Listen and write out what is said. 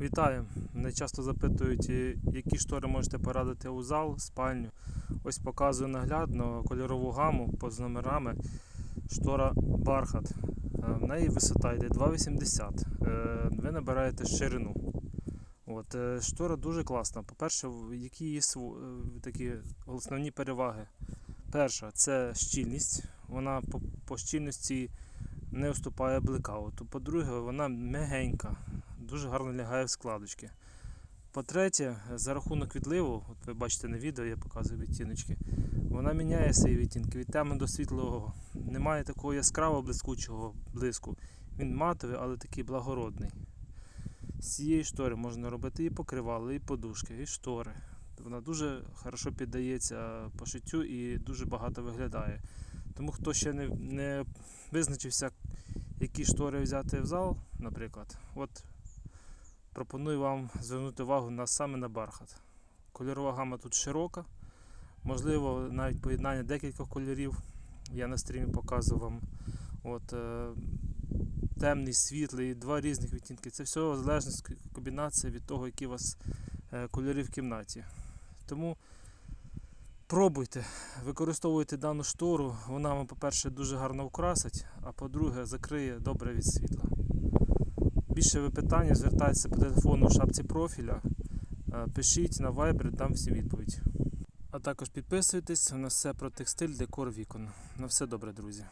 Вітаю! Мене часто запитують, які штори можете порадити у зал, спальню. Ось показую наглядно кольорову гаму з номерами. Штора Бархат. Е, В неї висота йде 2,80. Е, Ви набираєте ширину. От, е, штора дуже класна. По-перше, які е, такі основні переваги? Перша це щільність. Вона по, по щільності не уступає блекауту. По-друге, вона м'ягенька дуже гарно лягає в складочки. По-третє, за рахунок відливу, от ви бачите на відео, я показую відтіночки, вона міняє свої відтінки від темного до світлого. Немає такого яскравого блискучого блиску. Він матовий, але такий благородний. З цієї штори можна робити і покривали, і подушки, і штори. Вона дуже хорошо піддається пошиттю і дуже багато виглядає. Тому хто ще не, не визначився, які штори взяти в зал, наприклад, от пропоную вам звернути увагу на саме на бархат. Кольорова гама тут широка, можливо, навіть поєднання декількох кольорів. Я на стрімі показував вам. От, е, темний, світлий, два різних відтінки. Це все залежність комбінація від того, які у вас е, кольори в кімнаті. Тому пробуйте, використовуйте дану штору. Вона вам, по-перше, дуже гарно вкрасить, а по-друге, закриє добре від світла. Більше ви питання звертайтеся по телефону в шапці профіля. Е, Пишіть на Viber, там всі відповідь. А також підписуйтесь, у нас все про текстиль, декор вікон. На все добре, друзі.